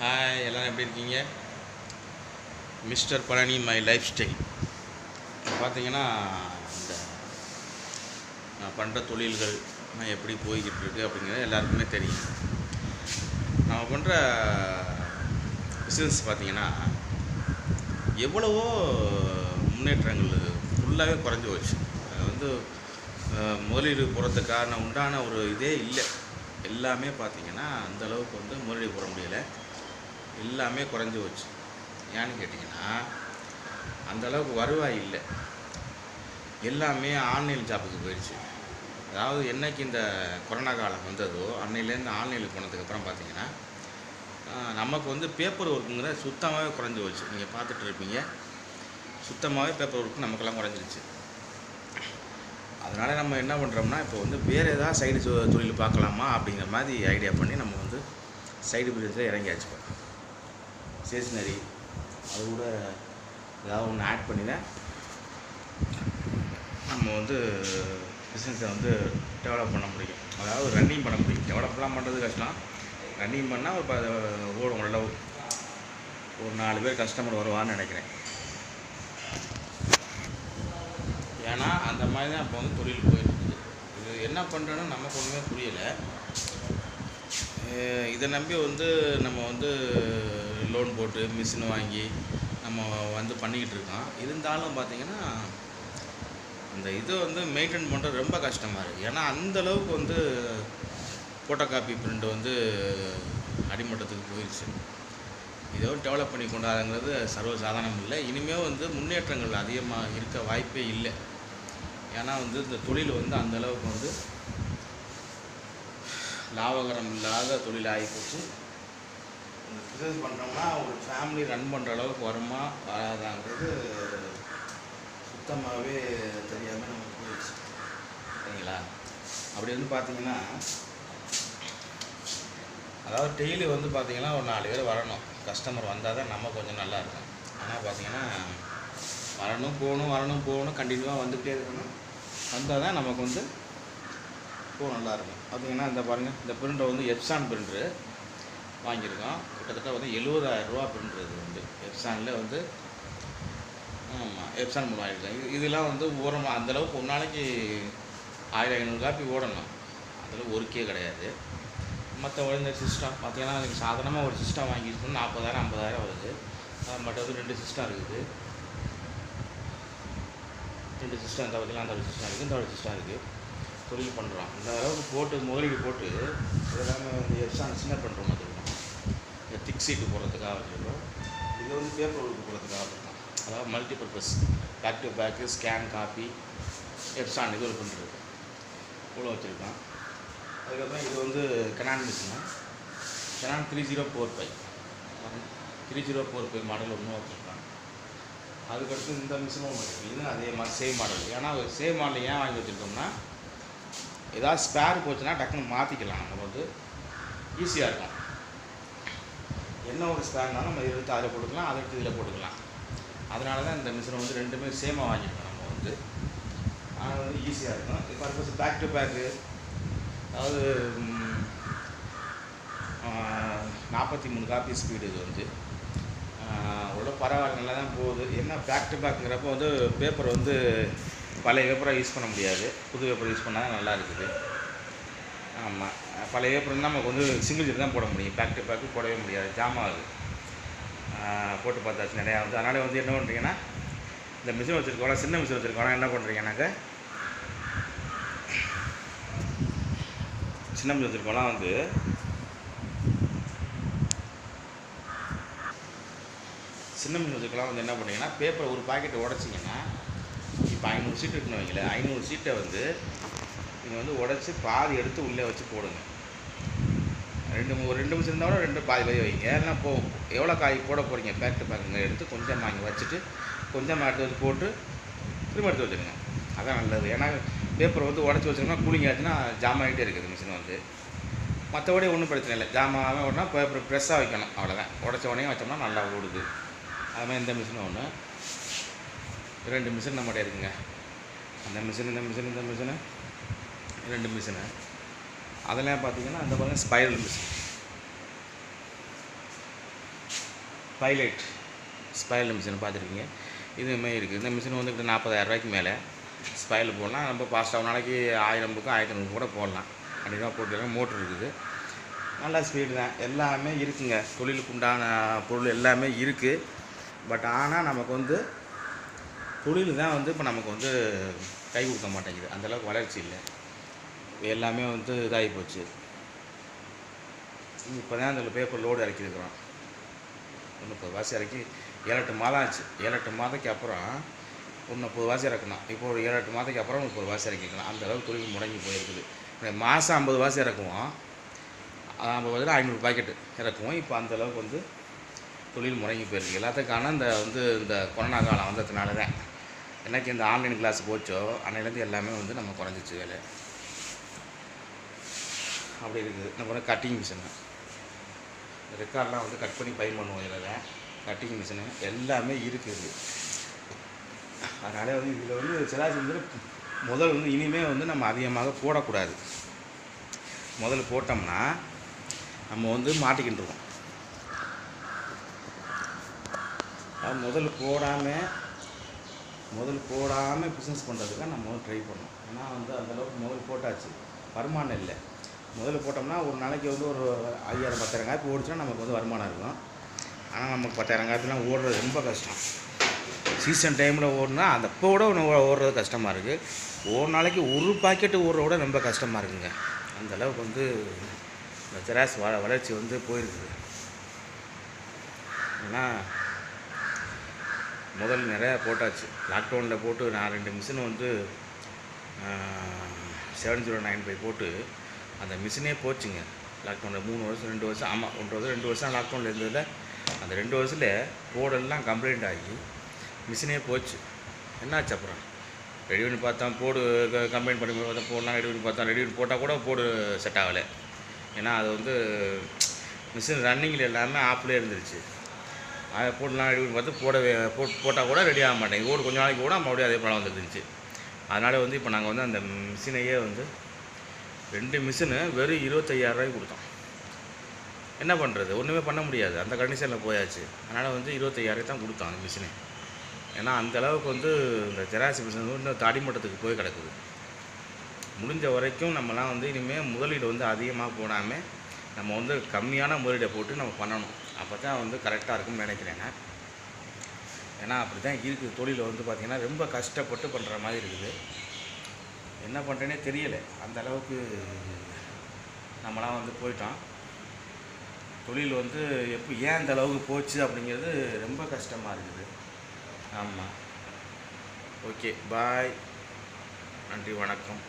Hi எல்லோரும் எப்படி இருக்கீங்க? Mister Palani my life style பார்த்தீங்கன்னா இந்த நான் பண்ணுற தொழில்கள் நான் எப்படி போய்கிட்டு இருக்கு அப்படிங்கிறது எல்லாருக்குமே தெரியும். நம்ம பண்ணுற பிஸ்னஸ் பார்த்தீங்கன்னா எவ்வளவோ முன்னேற்றங்கள் ஃபுல்லாகவே குறைஞ்சி போச்சு. அது வந்து முதலீடு போகிறதுக்கு காரணம் உண்டான ஒரு இதே இல்லை. எல்லாமே பார்த்தீங்கன்னா அந்த அளவுக்கு வந்து முதலீடு போட முடியலை. எல்லாமே குறைஞ்சி போச்சு. ஏன்னு கேட்டிங்கன்னா அந்த அளவுக்கு வருவாய் இல்லை. எல்லாமே ஆன்லைன் ஜாப்புக்கு போயிடுச்சு அதாவது என்னைக்கு இந்த கொரோனா காலம் வந்ததோ அன்னையிலேருந்து ஆன்லைனுக்கு போனதுக்கப்புறம் பார்த்தீங்கன்னா நமக்கு வந்து பேப்பர் ஒர்க்குங்கிற சுத்தமாகவே குறைஞ்சி போச்சு. நீங்கள் பார்த்துட்டு இருப்பீங்க. சுத்தமாகவே பேப்பர் ஒர்க்கு நமக்கெல்லாம் குறைஞ்சிருச்சு. அதனால் நம்ம என்ன பண்ணுறோம்னா இப்போ வந்து வேறு ஏதாவது சைடு தொழில் பார்க்கலாமா அப்படிங்கிற மாதிரி ஐடியா பண்ணி நம்ம வந்து சைடு பிஸ்னஸில் இறங்கியாச்சு இப்போ. ஸ்டேஷ்னரி அது கூட ஏதாவது ஒன்று ஆட் பண்ணி தான் நம்ம வந்து பிஸ்னஸை வந்து டெவலப் பண்ண முடியும். அதாவது ரன்னிங் பண்ண முடியும். டெவலப்லாம் பண்ணுறது கஷ்டம். ரன்னிங் பண்ணால் ஒரு ப- ஓடும் ஓரளவு ஒரு நாலு பேர் கஸ்டமர் வருவான்னு நினைக்கிறேன். ஏன்னா அந்த மாதிரி தான் இப்போ வந்து தொழில் போயிட்டு இருக்குது. இது என்ன பண்ணுறேன்னு நமக்கு ஒன்றுமே புரியலை. இதை நம்பி வந்து நம்ம வந்து லோன் போட்டு மிஷின் வாங்கி நம்ம வந்து பண்ணிக்கிட்டு இருக்கோம். இருந்தாலும் பார்த்தீங்கன்னா அந்த இதை வந்து மெயின்டைன் பண்ணுறது ரொம்ப கஷ்டமாக இருக்குது ஏன்னா அந்த அளவுக்கு வந்து ஃபோட்டோ காப்பி பிரிண்ட் வந்து அடிமட்டத்துக்கு போயிடுச்சு இதை டெவலப் பண்ணி கொண்டாதுங்கிறது சர்வசாதாரணம் இல்லை. இனிமேல் வந்து முன்னேற்றங்கள் அதிகமாக இருக்க வாய்ப்பே இல்லை. ஏன்னா வந்து இந்த தொழில் வந்து அந்த அளவுக்கு வந்து லாபகரம் இல்லாத தொழில் ஆகிப்போச்சு இந்த பிஸ்னஸ் பண்ணுறோம்னா ஒரு ஃபேமிலி ரன் பண்ணுற அளவுக்கு வருமா வராதாங்கிறது சுத்தமாகவே தெரியாமல் நமக்கு போயிடுச்சு. சரிங்களா? அப்படி வந்து பார்த்தீங்கன்னா அதாவது டெய்லி வந்து பார்த்தீங்கன்னா ஒரு நாலு பேர் வரணும். கஸ்டமர் வந்தால் தான் நம்ம கொஞ்சம் நல்லா இருக்கும். ஆனால் பார்த்தீங்கன்னா வரணும் போகணும் வரணும் போகணும் கண்டினியூவாக வந்துகிட்டே இருக்கணும். வந்தால் தான் நமக்கு வந்து பூ நல்லாயிருக்கும் பார்த்தீங்கன்னா இந்த பாருங்கள் இந்த பிரிண்டை வந்து எப்சான் பிரிண்டரு வாங்கியிருக்கோம். கிட்டத்தட்ட வந்து எழுபதாயிரம் ரூபா பிரிண்டர் இது வந்து. எப்சானில் வந்து ஆமாம் எப்சான் மூலம் வாங்கியிருக்கோம். இதெல்லாம் வந்து ஓரமாக அந்தளவுக்கு ஒரு நாளைக்கு ஆயிரம் ஐநூறு காப்பி ஓடணும். அதில் ஒருக்கே கிடையாது. மற்ற இந்த சிஸ்டம் பார்த்திங்கன்னா எனக்கு சாதாரணமாக ஒரு சிஸ்டம் வாங்கியிருக்கோம் நாற்பதாயிரம் ஐம்பதாயிரம் வருது. அது மட்டும் வந்து ரெண்டு சிஸ்டம் இருக்குது. ரெண்டு சிஸ்டம் இந்த பார்த்திங்கன்னா அந்த ஒரு சிஸ்டம் இருக்குது இந்த ஒரு சிஸ்டம் இருக்குது. தொழில் பண்ணுறோம் இந்த அளவுக்கு போட்டு முதலீடு போட்டு எல்லாமே வந்து எக்ஸாம் சின்ன பண்ணுற மாதிரி இருக்கும் இந்த திக் சீட்டு போடுறதுக்காக வச்சுருக்கோம் இது வந்து பேப்பர் ஒர்க்கு போடுறதுக்காக வச்சுருக்கோம் அதாவது multipurpose back to back scan copy Epson இது ஒரு பண்ணுறது இவ்வளோ வச்சுருக்கோம் அதுக்கப்புறம் இது வந்து Canon machine Canon three zero four five three zero four five model ஒன்றும் வச்சுருக்காங்க அதுக்கடுத்து இந்த மிஷினும் இருக்குது இது அதே மாதிரி சேம் மாடல் ஏன்னா சேம் மாடல் ஏன் வாங்கி வச்சுருக்கோம்னா ஏதாவது ஸ்பேர் போச்சுன்னா டக்குன்னு மாற்றிக்கலாம் நம்ம வந்து ஈஸியாக இருக்கும். என்ன ஒரு ஸ்பேர்னாலும் நம்ம எடுத்து அதில் போட்டுக்கலாம் அதை எடுத்து இதில் போட்டுக்கலாம். அதனால தான் இந்த மிஷினை வந்து ரெண்டுமே சேமாக வாங்கியிருக்கோம் நம்ம வந்து. அது வந்து ஈஸியாக இருக்கும். இப்போ பர்பஸ் பேக் டு பேக்கு அதாவது நாற்பத்தி மூணு காப்பி ஸ்பீடு இது வந்து. உள்ள பரவாயில்ல நல்லா தான் போகுது. என்ன பேக் டு பேக்குங்கிறப்போ வந்து பேப்பர் வந்து பழைய பேப்பரை யூஸ் பண்ண முடியாது. புது பேப்பர் யூஸ் பண்ணால் தான் நல்லா இருக்குது. ஆமாம் பழைய பேப்பர் நமக்கு வந்து சிங்கிள் ஜெட் தான் போட முடியும். பேக் டு பேக்கு போடவே முடியாது. ஜாம் ஆகுது. போட்டு பார்த்தாச்சு நிறையா வந்து. அதனால் வந்து என்ன பண்ணுறீங்கன்னா இந்த மிஷின் வச்சுருக்கோம் சின்ன மிஷின் வச்சுருக்கோம். என்ன பண்ணுறீங்கன்னாக்க சின்ன மிஷின் வச்சுருக்கோம்லாம் வந்து சின்ன மிஷின் வச்சுருக்கலாம் வந்து என்ன பண்ணுறீங்கன்னா பேப்பர் ஒரு பாக்கெட் உடச்சிங்கன்னா இப்போ ஐநூறு சீட் இருக்குன்னு வைங்களேன். ஐநூறு சீட்டை வந்து நீங்கள் வந்து உடச்சி பாதி எடுத்து உள்ளே வச்சு போடுங்க. ரெண்டு ஒரு ரெண்டு நிமிஷம் இருந்தால் கூட ரெண்டு பாதி பாதி வைங்க. ஏன்னா போ எவ்வளோ காய் போட போகிறீங்க பேக் டு பேக்குங்க எடுத்து கொஞ்சம் வாங்கி வச்சுட்டு கொஞ்சம் எடுத்து வச்சு போட்டு திரும்ப எடுத்து வச்சுருங்க அதான் நல்லது. ஏன்னா பேப்பர் வந்து உடச்சி வச்சிருந்தோம்னா கூலிங் ஆச்சுன்னா ஜாம் ஆகிட்டே இருக்குது மிஷின் வந்து. மற்றபடி ஒன்றும் பிரச்சனை இல்லை. ஜாமான் ஆகாமல் ஓடனா பேப்பர் ப்ரெஸ்ஸாக வைக்கணும். அவ்வளோதான் உடச்ச உடனே வச்சோம்னா நல்லா ஓடுது. அதுமாதிரி இந்த மிஷினும் ஒன்று ரெண்டு மிஷின் நம்மகிட்ட இருக்குங்க. அந்த மிஷின் இந்த மிஷின் இந்த மிஷினு ரெண்டு மிஷினு. அதெல்லாம் பார்த்தீங்கன்னா அந்த பாருங்க spiral machine pilot spiral machine பார்த்துருக்கீங்க இதுவுமே இருக்குது இந்த மிஷின் வந்து கிட்ட நாற்பதாயிரம் ரூபாய்க்கு மேலே. ஸ்பைல் போடலாம். ரொம்ப ஃபாஸ்ட்டாக ஒரு நாளைக்கு ஆயிரம் புக்கு ஆயிரத்தி நூறு கூட போடலாம். அப்படிதான் போட்டுருக்காங்க மோட்ரு இருக்குது. நல்லா ஸ்பீடு தான். எல்லாமே இருக்குங்க. தொழிலுக்கு உண்டான பொருள் எல்லாமே இருக்குது பட் ஆனால் நமக்கு வந்து தொழில் தான் வந்து இப்போ நமக்கு வந்து கை கொடுக்க மாட்டேங்குது. அந்தளவுக்கு வளர்ச்சி இல்லை. எல்லாமே வந்து இதாகி போச்சு. இப்போ தான் அந்த பேப்பர் லோடு இறக்கிருக்கிறோம். ஒரு முப்பது வாசி இறக்கி ஏழு எட்டு மாதம் ஆச்சு. ஏழு எட்டு மாதத்துக்கு அப்புறம் ஒரு முப்பது வாசி இறக்கணும். இப்போ ஒரு ஏழு எட்டு மாதத்துக்கு அப்புறம் முப்பது வாசி இறக்கிக்கலாம். அந்த அளவுக்கு தொழில் முடங்கி போயிருக்குது. மாதம் ஐம்பது வாசி இறக்குவோம். ஐம்பது வாசியில் ஐநூறு பாக்கெட்டு இறக்குவோம். இப்போ அந்தளவுக்கு வந்து தொழில் முடங்கி போயிருக்கு. எல்லாத்துக்கான இந்த வந்து இந்த கொரோனா காலம் வந்ததுனால தான் என்னைக்கு இந்த ஆன்லைன் கிளாஸ் போச்சோ அன்னையிலேருந்து எல்லாமே வந்து நம்ம குறைஞ்சிச்சு வேலை. அப்படி இருக்குது. நம்ம கட்டிங் மிஷினு ரெக்கார்ட்லாம் வந்து கட் பண்ணி பயிர் பண்ணுவோம் இதில். கட்டிங் மிஷினு எல்லாமே இருக்குது அதனால் வந்து இதில் வந்து சராசரி வந்து முதல் வந்து இனிமேல் வந்து நம்ம அதிகமாக போடக்கூடாது. முதல்ல போட்டோம்னா நம்ம வந்து மாட்டிக்கிட்டுருவோம். அது முதல் போடாமல் முதல் போடாமல் பிஸ்னஸ் பண்ணுறதுக்கு நம்ம முதல் ட்ரை பண்ணோம். ஏன்னா வந்து அந்தளவுக்கு முதல் போட்டாச்சு. வருமானம் இல்லை. முதல்ல போட்டோம்னா ஒரு நாளைக்கு வந்து ஒரு ஐயாயிரம் பத்தாயிரம் காய்ப்பு ஓடிச்சுன்னா நமக்கு வந்து வருமானம் இருக்கும். ஆனால் நமக்கு பத்தாயிரம் காய்ப்புலாம் ஓடுறது ரொம்ப கஷ்டம். சீசன் டைமில் ஓடினா அந்த அப்போ விட ஒன்று ஓடுறது கஷ்டமாக இருக்குது ஒரு நாளைக்கு ஒரு பாக்கெட்டு ஓடுறத விட ரொம்ப கஷ்டமாக இருக்குங்க. அந்த அளவுக்கு வந்து இந்த ஜெராக்ஸ் வ வளர்ச்சி வந்து போயிருக்குது. ஏன்னா முதல்ல நிறையா போட்டாச்சு. லாக்டவுனில் போட்டு நான் ரெண்டு மிஷின் வந்து செவன் ஜீரோ நைன் ஃபைவ் போட்டு அந்த மிஷினே போச்சுங்க. லாக்டவுனில் மூணு வருஷம் ரெண்டு வருஷம் ஆமாம் ஒன்று வருஷம் ரெண்டு வருஷம் லாக்டவுனில் இருந்ததில் அந்த ரெண்டு வருஷத்தில் போர்டெல்லாம் கம்ப்ளைண்ட் ஆகி மிஷினே போச்சு. என்னாச்சு அப்புறம்? ரெடி பண்ணி பார்த்தா போடு கம்ப்ளைண்ட் பண்ணி பார்த்தா போடலாம் ரெடி பண்ணி பார்த்தா ரெடி பண்ணி போட்டால் கூட போடு செட் ஆகலை. ஏன்னா அது வந்து மிஷின் ரன்னிங்கில் எல்லாமே ஆஃப்லேயே இருந்துருச்சு. அதை போடலாம் ரெடி பண்ணி பார்த்து போடவே போட் போட்டால் கூட ரெடி ஆக மாட்டேங்குது ஓடு கொஞ்ச நாளைக்கு கூட மறுபடியும் அதே படம் வந்துருந்துச்சு அதனால் வந்து இப்போ நாங்கள் வந்து அந்த மிஷினையே வந்து ரெண்டு மிஷினு வெறும் இருபத்தையாயிரரூவாய்க்கு கொடுத்தோம். என்ன பண்ணுறது ஒன்றுமே பண்ண முடியாது. அந்த கண்டிஷனில் போயாச்சு. அதனால் வந்து இருபத்தையாயிரம் தான் கொடுத்தோம் அந்த மிஷினு ஏன்னா அந்த அளவுக்கு வந்து இந்த ஜெராசி மிஷின் வந்து இன்னும் அடிமட்டத்துக்கு போய் கிடக்குது. முடிஞ்ச வரைக்கும் நம்மலாம் வந்து இனிமேல் முதலீடு வந்து அதிகமாக போடாமல் நம்ம வந்து கம்மியான முதலீடை போட்டு நம்ம பண்ணணும். அப்போ தான் வந்து கரெக்டாக இருக்கும்னு நினைக்கிறேன் நான். ஏன்னா அப்படி தான் இருக்குது தொழில் வந்து பார்த்திங்கன்னா ரொம்ப கஷ்டப்பட்டு பண்ணுற மாதிரி இருக்குது. என்ன பண்ணுறேனே தெரியலை. அந்த அளவுக்கு நம்மளாம் வந்து போயிட்டோம். தொழில் வந்து எப்போ ஏன் அந்த அளவுக்கு போச்சு அப்படிங்கிறது ரொம்ப கஷ்டமாக இருக்குது. ஆமாம் ஓகே பாய். நன்றி வணக்கம்.